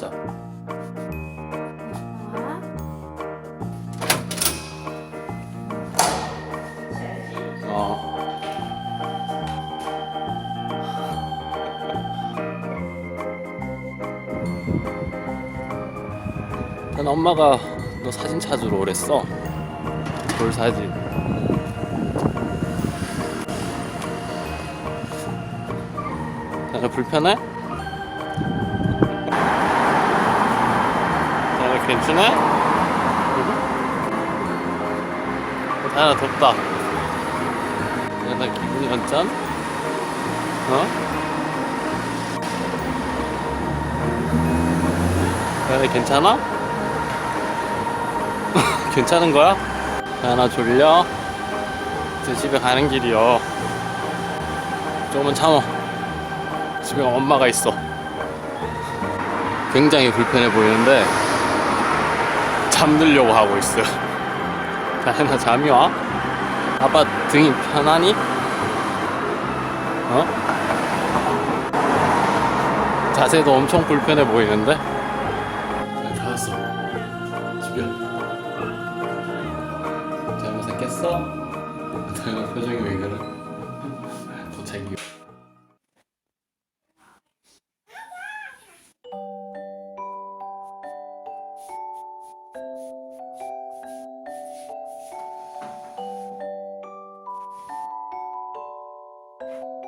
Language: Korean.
하자. 어. 난 엄마가 너 사진 찾으러 오랬어. 돌 사진. 나는 불편해? 괜찮아? 나는 덥다. 나는 기분이 언짢? 어? 나는 괜찮아? 괜찮은 거야? 나나 졸려? 이제 집에 가는 길이요. 조금만 참어. 집에 엄마가 있어. 굉장히 불편해 보이는데 잠들려고 하고 있어요. 자연아 잠이 와? 아빠 등이 편하니? 어? 자세도 엄청 불편해 보이는데? 다 왔어. 집에. 잘못했겠어? 자연아 표정이 왜 그래? 도착이. you